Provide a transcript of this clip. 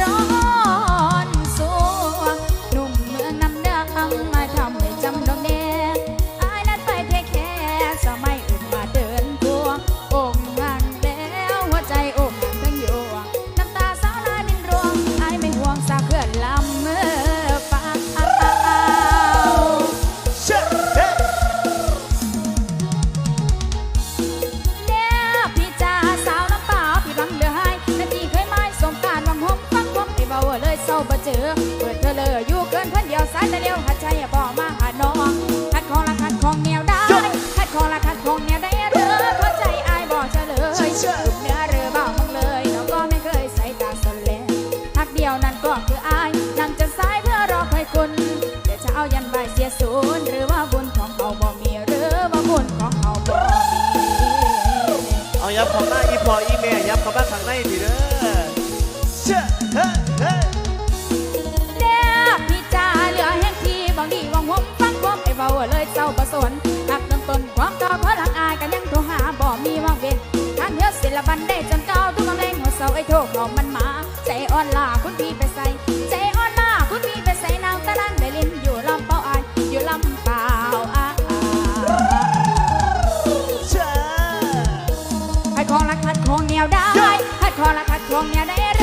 ร้อนสัวหนุ่มเมืองน้ำด้อคมาทำให้จำดอกเด จอเปิดเธอเลยอยู่เกินเพิ่นเดียวสายแต่เดียวหัดใจบอกมาหาน้องหัดของละหัดของแนวได้หัดของละหัดของแนวได้เด้อเข้าใจอายบอกเฉลยลุกเนื้อเรือเบามึงเลยน้องก็ไม่เคยใส่ตาสนแลหักเดียวนั้นก็คืออายนั่งจะสายเพื่อรอคอยคุณเดี๋ยวจะเอายันใบเสียศูนย์หรือว่าบุญของเขาบ่มีหรือว่าบุญของเขาบ่มีเอายับเข้ามาอีพออีแม่ยับเข้ามาข้างในพี่เด้อางเนื้อศิลปันได้จนเก่าทุกกำแรงหัวเสาไอ้โทรเขามันมา ใจอ่อนล่าคุณพี่ไปใส่ ใจอ่อนล่าคุณพี่ไปใส่นางตะลังได้ลินอยู่ลำเป้าอายอยู่ลำเปล่าอ่าเชื่อหัดของรักหัดของแนวได้หัดของรักหัดของแนวได้